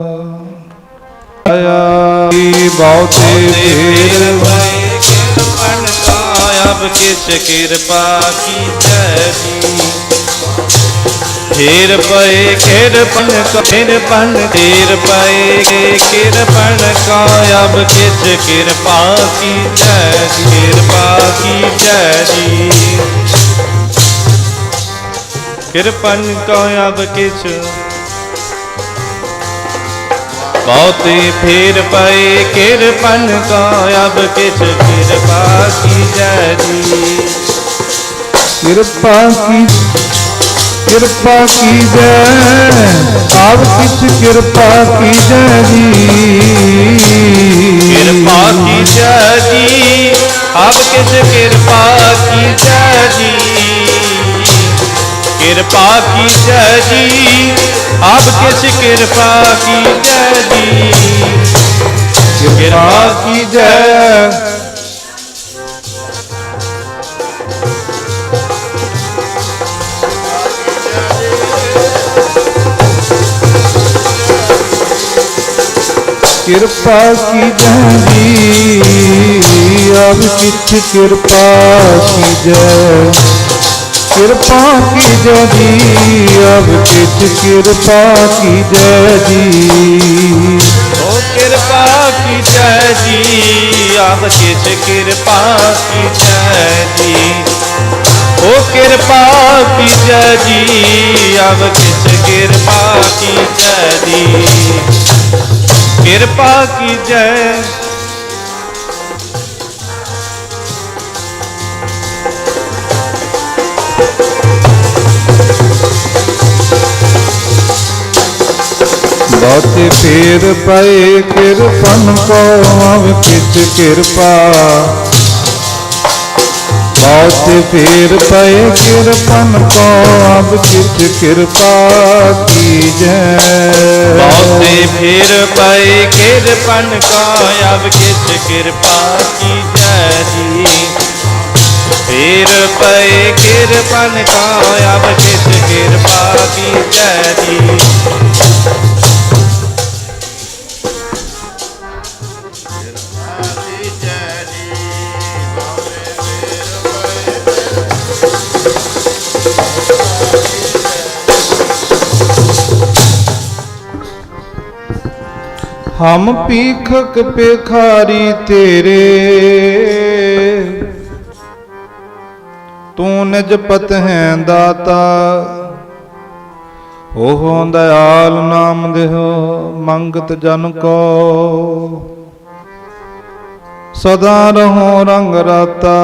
ਆਇਆ ਬਹੁਤੇ ਫੇਰ ਕਿਰਪਨ ਕਾਇਬ ਕਿਛ ਕਿਰਪਾ ਕੀਜੈ ਜੀ ਫੇਰ ਪਏ ਕਿਰਪਨ ਕਿਰਪਨ ਫੇਰ ਪਏ ਕਿਰਪਨ ਕਾਇਬ ਕਿਛ ਕਿਰਪਾ ਕੀਜੈ ਕਿਰਪਾ ਕੀਜੈ ਜੀ ਕਿਰਪਨ ਕਾਇਬ ਕਿਛ ਬਹੁਤੇ ਫੇਰ ਪਏ ਕਿਰਪਨ ਕਾ ਅਬ ਕਿਛ ਕਿਰਪਾ ਕੀਜੈ ਜੀ ਕਿਰਪਾ ਕੀ ਕਿਰਪਾ ਕੀਜੈ ਆਪ ਕਿਛ ਕਿਰਪਾ ਕੀਜੈ ਜੀ ਕਿਰਪਾ ਕੀਜੈ ਜੀ ਅਬ ਕਿਛ ਕਿਰਪਾ ਜੀ ਕਿਰਪਾ ਕੀਜੈ ਜੀ ਅਬ ਕਿਛ ਕਿਰਪਾ ਕੀਜੈ ਜੀ ਕਿਰਪਾ ਕੀਜੈ ਕਿਰਪਾ ਕੀਜੈ ਜੀ ਅਬ ਕਿਛ ਕਿਰਪਾ ਕੀਜੈ ਕਿਰਪਾ ਕੀਜੈ ਜੀ ਅਬ ਕਿਛ ਕਿਰਪਾ ਕੀਜੈ ਜੀ ਓ ਕਿਰਪਾ ਕੀਜੈ ਜੀ ਆਪ ਕਿਛ ਕਿਰਪਾ ਕੀਜੈ ਜੀ ਓ ਕਿਰਪਾ ਕੀਜੈ ਜੀ ਆਪ ਕਿਛ ਕਿਰਪਾ ਕੀਜੈ ਜੀ ਕਿਰਪਾ ਕੀਜੈ ਬਹੁਤੇ ਫੇਰ ਪਏ ਕਿਰਪਨ ਕੋ ਅਵ ਕਿਛ ਕਿਰਪਾ। ਬਹੁਤ ਫੇਰ ਪਏ ਕਿਰਪਨ ਕੋ ਅਬ ਕਿਛ ਕਿਰਪਾ ਕੀਜੈ ਬਹੁਤੇ ਫੇਰ ਪਏ ਕਿਰਪਨ ਕਾ ਅਬ ਕਿਛ ਕਿਰਪਾ ਕੀਜੈ ਜੀ ਫੇਰ ਪਏ ਕਿਰਪਨ ਕਾ ਅਬ ਕਿਛ ਕਿਰਪਾ ਕੀਜੈ ਜੀ। ਹਮ ਪੀਖਕ ਪੇਖਾਰੀ ਤੇਰੇ। ਤੂੰ ਨਿਜ ਪਤ ਹੈ ਦਾਤਾ। ਓਹ ਦਇਆਲ ਨਾਮ ਦੇਹੁ ਮੰਗਤ ਜਨ ਕੋ। ਸਦਾ ਰਹੋ ਰੰਗ ਰਾਤਾ।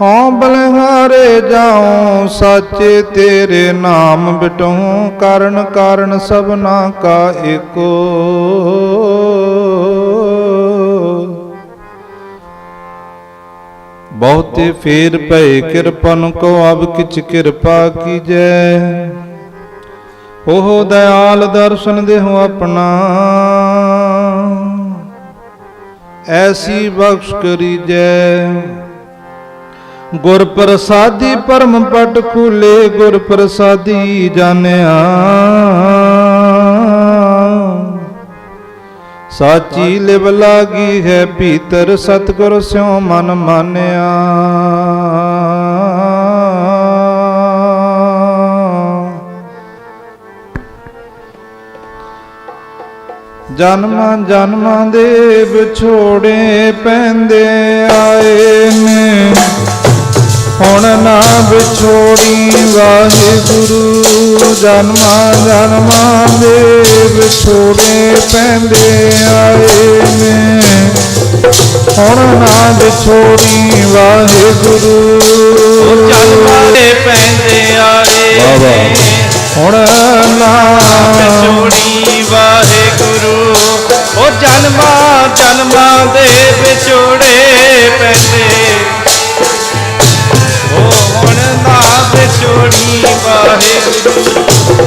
ਹਉ ਬਲਹਾਰੇ ਜਾਉ, ਸਾਚੇ ਤੇਰੇ ਨਾਮ ਬਿਟਹੁ, ਕਰਨ ਕਾਰਨ ਸਭਨਾ ਕਾ ਏਕੋ। ਬਹੁਤੇ ਫੇਰ ਭਏ ਕਿਰਪਨ ਕੋ ਅਬ ਕਿਛ ਕਿਰਪਾ ਕੀਜੈ। ਉਹ ਦਇਆਲ ਦਰਸ਼ਨ ਦੇਹੁ ਆਪਣਾ। ਐਸੀ ਬਖਸ਼ ਕਰੀਜੈ। ਗੁਰ ਪ੍ਰਸਾਦੀ ਪਰਮ ਪਟ ਖੁਲੇ ਗੁਰ ਪ੍ਰਸਾਦੀ ਜਾਣਿਆ। ਸਾਚੀ ਲਿਵ ਲਾਗੀ ਹੈ ਭੀਤਰ ਸਤਗੁਰ ਸਿਉ ਮਨ ਮਾਨਿਆ। ਜਨਮਾਂ ਜਨਮਾਂ ਦੇ ਵਿਛੋੜੇ ਪੈਂਦੇ ਆਏ ਨੇ। ਹੁਣ ਨਾ ਵਿਛੋੜੀ ਵਾਹਿਗੁਰੂ ਜਨਮਾਂ ਜਨਮਾਂ ਦੇ ਵਿਛੋੜੇ ਪੈਂਦੇ ਆਏ ਨੇ ਹੁਣ ਨਾ ਵਿਛੋੜੀ ਵਾਹਿਗੁਰੂ ਜਨਮਾਂ ਦੇ ਪੈਂਦੇ ਆਏ। ਨੇ ਹੁਣ ਨਾ ਵਿਛੋੜੀ ਵਾਹਿਗੁਰੂ ਉਹ ਜਨਮਾਂ ਜਨਮਾਂ ਦੇ ਵਿਛੋੜੇ ਪੈਂਦੇ ਰਹੇ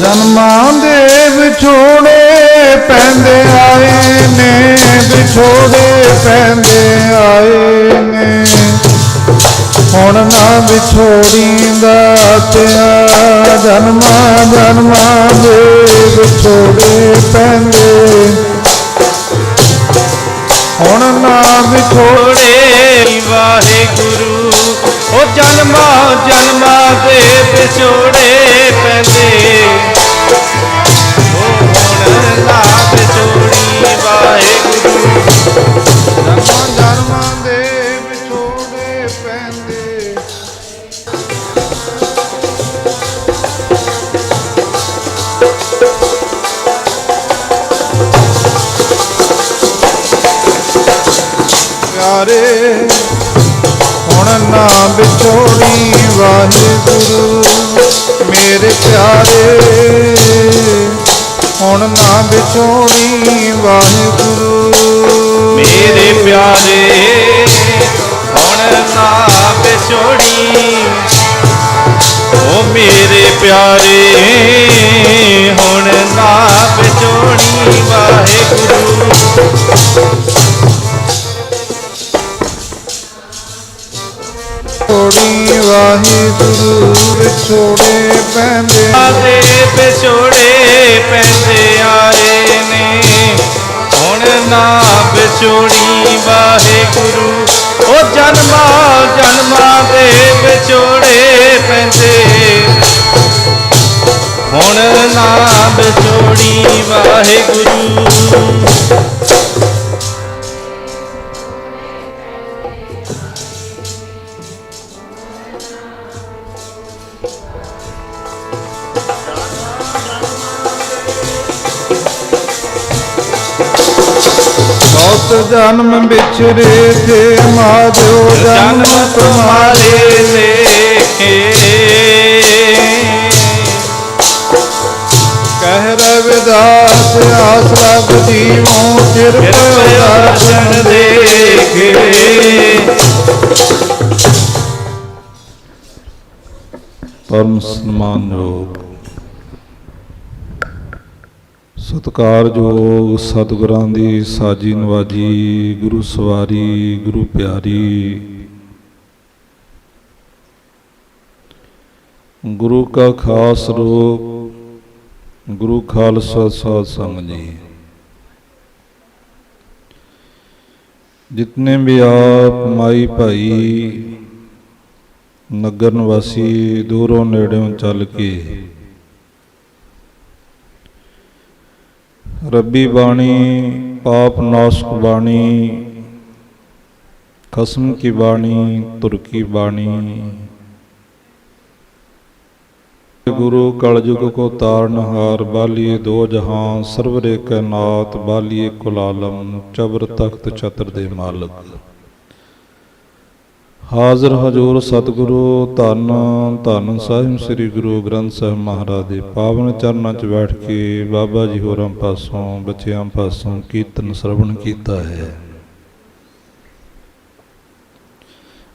ਜਨਮਾਂ ਦੇ ਵਿਛੋੜੇ ਪੈਂਦੇ ਆਏ ਨੇ ਵਿਛੋੜੇ ਪੈਂਦੇ ਆਏ ਨੇ। ਹੁਣ ਨਾ ਵਿਛੋੜੀਂਦਾ ਤਿਆ ਜਨਮਾਂ ਜਨਮਾਂ ਦੇ ਵਿਛੋੜੇ ਪੈਂਦੇ ਹੁਣ ਨਾ ਵਿਛੋੜੇ ਵਾਹਿਗੁਰੂ, ਉਹ ਜਨਮਾਂ ਜਨਮਾਂ ਦੇ ਵਿਛੋੜੇ ਪੈਂਦੇ। ਮੇਰੇ ਪਿਆਰੇ। ਹੁਣ ਨਾ ਵਿਛੋੜੀ ਵਾਹਿਗੁਰੂ। ਮੇਰੇ ਪਿਆਰੇ ਹੁਣ ਨਾ ਵਿਛੋੜੀ। ਉਹ ਮੇਰੇ ਪਿਆਰੇ ਹੁਣ ਨਾ ਵਿਛੋੜੀ ਵਾਹਿਗੁਰੂ। ਛੋੜੀ ਵਾਹਿਗੁਰੂ ਵਿਛੋੜੇ ਪੈਂਦੇ ਆਦੇ ਵਿਛੋੜੇ ਪੈਂਦੇ ਆਏ ਨੇ। ਹੁਣ ਨਾ ਵਿਛੋੜੀ ਵਾਹਿਗੁਰੂ, ਉਹ ਜਨਮਾਂ ਜਨਮਾਂ ਦੇ ਵਿਛੋੜੇ ਪੈਂਦੇ। ਹੁਣ ਨਾ ਵਿਛੋੜੀ ਵਾਹਿਗੁਰੂ। ਜਨਮ ਵਿਛਰੇ ਤੇ ਮਾਜੋ ਜਨਮ ਤੁਮਾਰੇ ਦੇਖੇ ਕਹਿ ਰਵਿਦਾਸ ਆਸ ਰਬ ਜੀਵੋ ਕਿਰਪਾ ਦਰਸ਼ਨ ਦੇਖੇ। ਪਰਮ ਸਨਮਾਨਯੋਗ ਸਤਿਕਾਰਯੋਗ ਸਤਿਗੁਰਾਂ ਦੀ ਸਾਜੀ ਨਵਾਜੀ, ਗੁਰੂ ਸਵਾਰੀ, ਗੁਰੂ ਪਿਆਰੀ। ਗੁਰੂ ਕਾ ਖਾਸ ਰੂਪ, ਗੁਰੂ ਖਾਲਸਾ ਸਾਧ ਸੰਗਤ ਜੀ। ਜਿਤਨੇ ਵੀ ਆਪ ਮਾਈ ਭਾਈ, ਨਗਰ ਨਿਵਾਸੀ, ਦੂਰੋਂ ਨੇੜਿਓਂ ਚੱਲ ਕੇ ਰੱਬੀ ਬਾਣੀ, ਪਾਪ ਨਾਸ਼ਕ ਬਾਣੀ ਕਸਮ ਕੀ ਬਾਣੀ ਤੁਰਕੀ ਬਾਣੀ। ਗੁਰੂ ਕਲਯੁਗ ਕੋ ਤਾਰਨਹਾਰ ਬਾਲੀਏ ਦੋ ਜਹਾਂ ਸਰਵਰੇ ਕੈਨਾਤ ਬਾਲੀਏ ਕੁਲ ਆਲਮ ਚਬਰ ਤਖਤ ਛਤਰ ਦੇ ਮਾਲਕ। ਹਾਜ਼ਰ ਹਜੂਰ ਸਤਿਗੁਰੂ, ਧੰਨ ਧੰਨ ਸਾਹਿਬ ਸ੍ਰੀ ਗੁਰੂ ਗ੍ਰੰਥ ਸਾਹਿਬ ਮਹਾਰਾਜ ਦੇ ਪਾਵਨ ਚਰਨਾਂ 'ਚ ਬੈਠ ਕੇ ਬਾਬਾ ਜੀ ਹੋਰਾਂ ਪਾਸੋਂ, ਬੱਚਿਆਂ ਪਾਸੋਂ ਕੀਰਤਨ ਸ਼ਰਵਣ ਕੀਤਾ ਹੈ।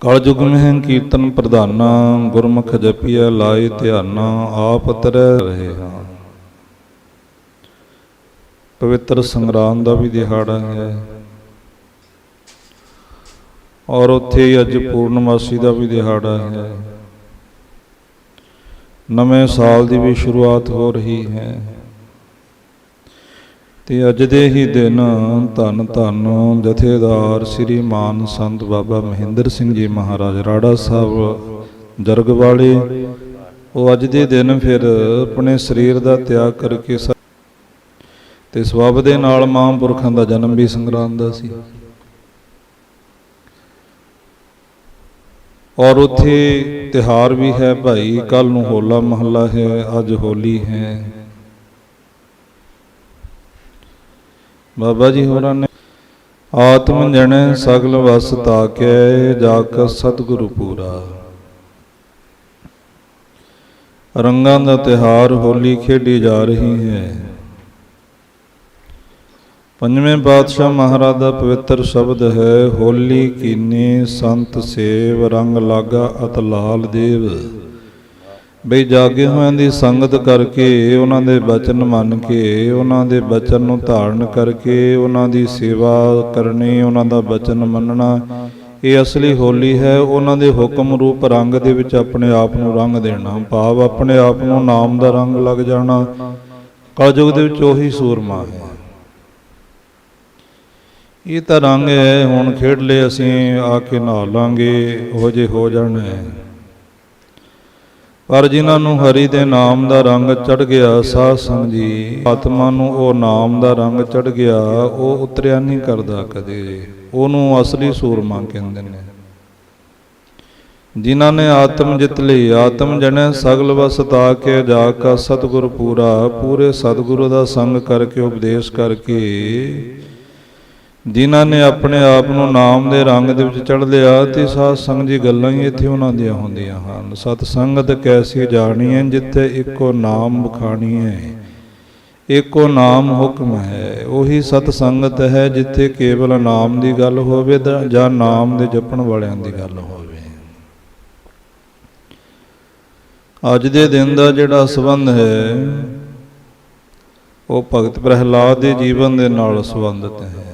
ਕਲਯੁਗ ਮਹਿ ਕੀਰਤਨ ਪ੍ਰਧਾਨਾ, ਗੁਰਮੁਖ ਜਪੀਐ ਲਾਏ ਧਿਆਨਾ, ਆਪ ਤਰੈ ਰਹੇ। ਹਾਂ ਪਵਿੱਤਰ ਸੰਗਰਾਂਦ ਦਾ ਵੀ ਦਿਹਾੜਾ ਹੈ। ਔਰ ਉੱਥੇ ਹੀ ਅੱਜ ਪੂਰਨਮਾਸੀ ਦਾ ਵੀ ਦਿਹਾੜਾ ਹੈ। ਨਵੇਂ ਸਾਲ ਦੀ ਵੀ ਸ਼ੁਰੂਆਤ ਹੋ ਰਹੀ ਹੈ। ਤੇ ਅੱਜ ਦੇ ਹੀ ਦਿਨ ਧੰਨ ਧੰਨ ਜਥੇਦਾਰ ਸ੍ਰੀ ਮਾਨ ਸੰਤ ਬਾਬਾ ਮਹਿੰਦਰ ਸਿੰਘ ਜੀ ਮਹਾਰਾਜ ਰਾੜਾ ਸਾਹਿਬ ਜਰਗ ਵਾਲੇ। ਉਹ ਅੱਜ ਦੇ ਦਿਨ ਫਿਰ ਆਪਣੇ ਸਰੀਰ ਦਾ ਤਿਆਗ ਕਰਕੇ ਸ- ਤੇ ਸਬਬ ਦੇ ਨਾਲ ਮਹਾਂਪੁਰਖਾਂ ਦਾ ਜਨਮ ਵੀ ਸੰਗਰਾਮ ਦਾ ਸੀ। ਔਰ ਉੱਥੇ ਤਿਹਾਰ ਵੀ ਹੈ ਭਾਈ ਕੱਲ ਨੂੰ ਹੋਲਾ ਮਹੱਲਾ ਹੈ, ਅੱਜ ਹੋਲੀ ਹੈ। ਬਾਬਾ ਜੀ ਹੋਰਾਂ ਨੇ ਆਤਮ ਜਣੈ ਸਗਲ ਵਸ ਤਾਕੈ ਜਾ ਕਾ ਸਤਿਗੁਰੂ ਪੂਰਾ। ਰੰਗਾਂ ਦਾ ਤਿਹਾਰ ਹੋਲੀ ਖੇਡੀ ਜਾ ਰਹੀ ਹੈ। ਪੰਜਵੇਂ ਪਾਤਸ਼ਾਹ ਮਹਾਰਾਜ ਦਾ ਪਵਿੱਤਰ ਸ਼ਬਦ ਹੈ, ਹੋਲੀ ਕੀਨੇ ਸੰਤ ਸੇਵ ਰੰਗ ਲਾਗਾ ਅਤ ਲਾਲ ਦੇਵ। ਬਈ ਜਾਗੇ ਹੋਇਆਂ ਦੀ ਸੰਗਤ ਕਰਕੇ, ਉਹਨਾਂ ਦੇ ਬਚਨ ਮੰਨ ਕੇ, ਉਹਨਾਂ ਦੇ ਬਚਨ ਨੂੰ ਧਾਰਨ ਕਰਕੇ, ਉਹਨਾਂ ਦੀ ਸੇਵਾ ਕਰਨੀ, ਉਹਨਾਂ ਦਾ ਬਚਨ ਮੰਨਣਾ, ਇਹ ਅਸਲੀ ਹੋਲੀ ਹੈ। ਉਹਨਾਂ ਦੇ ਹੁਕਮ ਰੂਪ ਰੰਗ ਦੇ ਵਿੱਚ ਆਪਣੇ ਆਪ ਨੂੰ ਰੰਗ ਦੇਣਾ, ਭਾਵ ਆਪਣੇ ਆਪ ਨੂੰ ਨਾਮ ਦਾ ਰੰਗ ਲੱਗ ਜਾਣਾ। ਕਲਯੁਗ ਦੇ ਵਿੱਚ ਉਹੀ ਸੂਰਮਾ ਹੈ। ਇਹ ਤਾਂ ਰੰਗ ਹੈ, ਹੁਣ ਖੇਡ ਲਏ ਅਸੀਂ, ਆ ਕੇ ਨਹਾ ਲਾਂਗੇ ਉਹ ਜੇ ਹੋ ਜਾਣਾ। ਪਰ ਜਿਨ੍ਹਾਂ ਨੂੰ ਹਰੀ ਦੇ ਨਾਮ ਦਾ ਰੰਗ ਚੜ ਗਿਆ, ਸਾਧ ਸੰਗ ਜੀ, ਆਤਮਾ ਨੂੰ ਉਹ ਨਾਮ ਦਾ ਰੰਗ ਚੜ ਗਿਆ, ਉਹ ਉਤਰਿਆ ਨਹੀਂ ਕਰਦਾ ਕਦੇ। ਉਹਨੂੰ ਅਸਲੀ ਸੂਰਮਾ ਕਹਿੰਦੇ ਨੇ। ਜਿਨ੍ਹਾਂ ਨੇ ਆਤਮ ਜਿੱਤ ਲਈ, ਆਤਮ ਜਣੈ ਸਗਲ ਵਸ ਕੇ ਜਾ ਕਾ ਸਤਿਗੁਰ ਪੂਰਾ, ਪੂਰੇ ਸਤਿਗੁਰੂ ਦਾ ਸੰਗ ਕਰਕੇ, ਉਪਦੇਸ਼ ਕਰਕੇ ਜਿਨ੍ਹਾਂ ਨੇ ਆਪਣੇ ਆਪ ਨੂੰ ਨਾਮ ਦੇ ਰੰਗ ਦੇ ਵਿੱਚ ਚੜ ਲਿਆ ਤੇ ਸਾਧ ਸੰਗ ਜੀ ਗੱਲਾਂ ਹੀ ਇੱਥੇ ਉਹਨਾਂ ਦੀਆਂ ਹੁੰਦੀਆਂ ਹਨ। ਸਤ ਸੰਗਤ ਕੈਸੀ ਜਾਣੀ ਹੈ ਜਿੱਥੇ ਇੱਕੋ ਨਾਮ ਬਖਾਣੀ ਹੈ। ਇੱਕੋ ਨਾਮ ਹੁਕਮ ਹੈ। ਉਹੀ ਸਤ ਸੰਗਤ ਹੈ ਜਿੱਥੇ ਕੇਵਲ ਨਾਮ ਦੀ ਗੱਲ ਹੋਵੇ ਤਾਂ ਜਾਂ ਨਾਮ ਦੇ ਜਪਣ ਵਾਲਿਆਂ ਦੀ ਗੱਲ ਹੋਵੇ। ਅੱਜ ਦੇ ਦਿਨ ਦਾ ਜਿਹੜਾ ਸੰਬੰਧ ਹੈ, ਉਹ ਭਗਤ ਪ੍ਰਹਿਲਾਦ ਦੇ ਜੀਵਨ ਦੇ ਨਾਲ ਸੰਬੰਧਿਤ ਹੈ।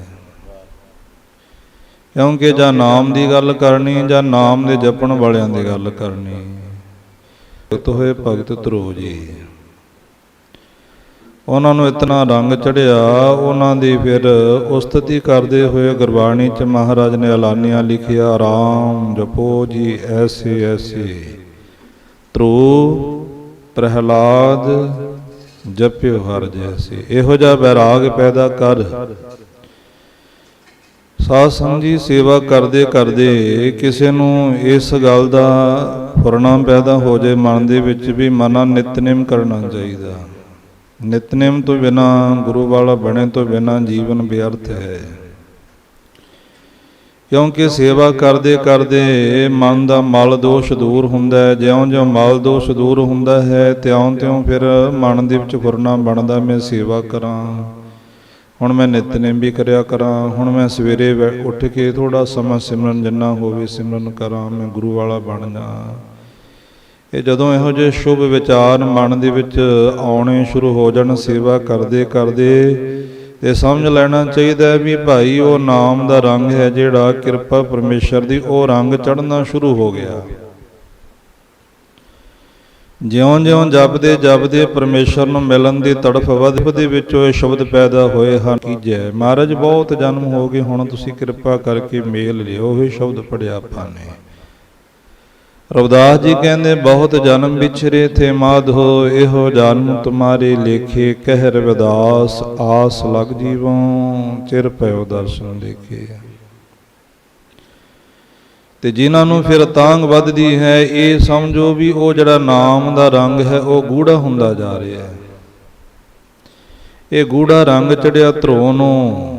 ਕਿਉਂਕਿ ਜਾਂ ਨਾਮ ਦੀ ਗੱਲ ਕਰਨੀ ਜਾਂ ਨਾਮ ਦੇ ਜਪਣ ਵਾਲਿਆਂ ਦੀ ਗੱਲ ਕਰਨੀ। ਭਗਤ ਹੋਏ ਭਗਤ ਧਰੋ ਜੀ। ਉਹਨਾਂ ਨੂੰ ਇਤਨਾ ਰੰਗ ਚੜਿਆ ਉਹਨਾਂ ਦੀ ਫਿਰ ਉਸਤਤੀ ਕਰਦੇ ਹੋਏ ਗੁਰਬਾਣੀ ਚ ਮਹਾਰਾਜ ਨੇ ਐਲਾਨੀਆਂ ਲਿਖਿਆ ਰਾਮ ਜਪੋ ਜੀ ਐਸੇ ਐਸੇ। ਧਰੋ ਪ੍ਰਹਿਲਾਦ ਜਪਿਓ ਹਰ ਜੈਸੇ। ਇਹੋ ਜਿਹਾ ਵੈਰਾਗ ਪੈਦਾ ਕਰ। ਸਾਧ ਸੰਗ ਜੀ ਸੇਵਾ ਕਰਦੇ ਕਰਦੇ ਕਿਸੇ ਨੂੰ ਇਸ ਗੱਲ ਦਾ ਫੁਰਨਾ ਪੈਦਾ ਹੋ ਜਾਏ, ਮਨ ਦੇ ਵਿੱਚ ਵੀ ਮਨਾ ਨਿਤਨੇਮ ਕਰਨਾ ਚਾਹੀਦਾ। ਨਿਤਨੇਮ ਤੋਂ ਬਿਨਾ ਗੁਰੂ ਵਾਲਾ ਬਣੇ ਤੋਂ ਬਿਨਾ ਜੀਵਨ ਵਿਅਰਥ ਹੈ। ਕਿਉਂਕਿ ਸੇਵਾ ਕਰਦੇ ਕਰਦੇ ਮਨ ਦਾ ਮਲ ਦੋਸ਼ ਦੂਰ ਹੁੰਦਾ ਹੈ। ਜਿਉਂ-ਜਿਉਂ ਮਲ ਦੋਸ਼ ਦੂਰ ਹੁੰਦਾ ਹੈ, ਤਿਉਂ-ਤਿਉਂ ਫਿਰ ਮਨ ਦੇ ਵਿੱਚ ਫੁਰਨਾ ਬਣਦਾ, ਮੈਂ ਸੇਵਾ ਕਰਾਂ। ਹੁਣ ਮੈਂ ਨਿਤਨੇਮ ਵੀ ਕਰਿਆ ਕਰਾਂ, ਹੁਣ ਮੈਂ ਸਵੇਰੇ ਵੈ- ਉੱਠ ਕੇ ਥੋੜਾ ਸਮਾਂ ਸਿਮਰਨ ਜਿੰਨਾ ਹੋਵੇ ਸਿਮਰਨ ਕਰਾਂ, ਮੈਂ ਗੁਰੂ ਵਾਲਾ ਬਣ ਜਾ ਇਹ ਜਦੋਂ ਇਹੋ ਜਿਹੇ ਸ਼ੁਭ ਵਿਚਾਰ ਮਨ ਦੇ ਵਿੱਚ ਆਉਣੇ ਸ਼ੁਰੂ ਹੋ ਜਾਣ, ਸੇਵਾ ਕਰਦੇ ਕਰਦੇ ਇਹ ਸਮਝ ਲੈਣਾ ਚਾਹੀਦਾ ਵੀ ਭਾਈ ਉਹ ਨਾਮ ਦਾ ਰੰਗ ਹੈ ਜਿਹੜਾ ਕਿਰਪਾ ਪਰਮੇਸ਼ਰ ਦੀ, ਉਹ ਰੰਗ ਚੜ੍ਹਨਾ ਸ਼ੁਰੂ ਹੋ ਗਿਆ। ਜਿਉਂ-ਜਿਉਂ ਜਪਦੇ ਜਪਦੇ ਪਰਮੇਸ਼ਰ ਨੂੰ ਮਿਲਣ ਦੀ ਤੜਫ ਵਧਦੇ ਵਿੱਚੋਂ ਇਹ ਸ਼ਬਦ ਪੈਦਾ ਹੋਏ ਹਨ। ਕਿ ਜੈ? ਮਹਾਰਾਜ, ਬਹੁਤ ਜਨਮ ਹੋ ਗਏ, ਹੁਣ ਤੁਸੀਂ ਕਿਰਪਾ ਕਰਕੇ ਮੇਲ ਲਿਓ। ਇਹ ਸ਼ਬਦ ਪੜਿਆ ਆਪਾਂ ਨੇ। ਰਵਿਦਾਸ ਜੀ ਕਹਿੰਦੇ, ਬਹੁਤ ਜਨਮ ਵਿਛਰੇ ਥੇ ਮਾਧੋ, ਇਹੋ ਜਨਮ ਤੁਮਾਰੇ ਲੇਖੇ ਕਹਿ ਰਵਿਦਾਸ ਆਸ ਲਗ ਜੀਵੋਂ, ਚਿਰ ਪਇਓ ਦਰਸ਼ਨ ਦੇਖੇ। ਤੇ ਜਿਨ੍ਹਾਂ ਨੂੰ ਫਿਰ ਤਾਂਗ ਵੱਧਦੀ ਹੈ, ਇਹ ਸਮਝੋ ਵੀ ਉਹ ਜਿਹੜਾ ਨਾਮ ਦਾ ਰੰਗ ਹੈ, ਉਹ ਗੂੜਾ ਹੁੰਦਾ ਜਾ ਰਿਹਾ ਹੈ। ਇਹ ਗੂੜਾ ਰੰਗ ਚੜਿਆ ਧਰੋਂ ਨੂੰ।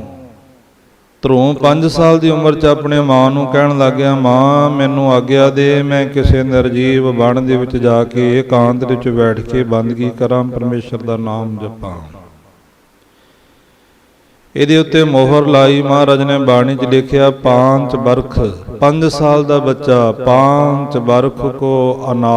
ਧਰੋਂ 5 ਸਾਲ ਦੀ ਉਮਰ 'ਚ ਆਪਣੇ ਮਾਂ ਨੂੰ ਕਹਿਣ ਲੱਗ ਗਿਆ, ਮਾਂ, ਮੈਨੂੰ ਆਗਿਆ ਦੇ, ਮੈਂ ਕਿਸੇ ਨਿਰਜੀਵ ਬਣ ਦੇ ਵਿੱਚ ਜਾ ਕੇ ਇਕਾਂਤ ਵਿੱਚ ਬੈਠ ਕੇ ਬੰਦਗੀ ਕਰਾਂ, ਪਰਮੇਸ਼ਰ ਦਾ ਨਾਮ ਜਪਾਂ। ਇਹਦੇ ਉੱਤੇ ਮੋਹਰ ਲਾਈ ਮਹਾਰਾਜ ਨੇ ਬਾਣੀ 'ਚ ਲਿਖਿਆ, ਪਾਂਚ ਬਰਖ 5 ਸਾਲ ਦਾ ਬੱਚਾ, ਪਾਂਚ ਬਰਖ ਕੋ ਅਨਾ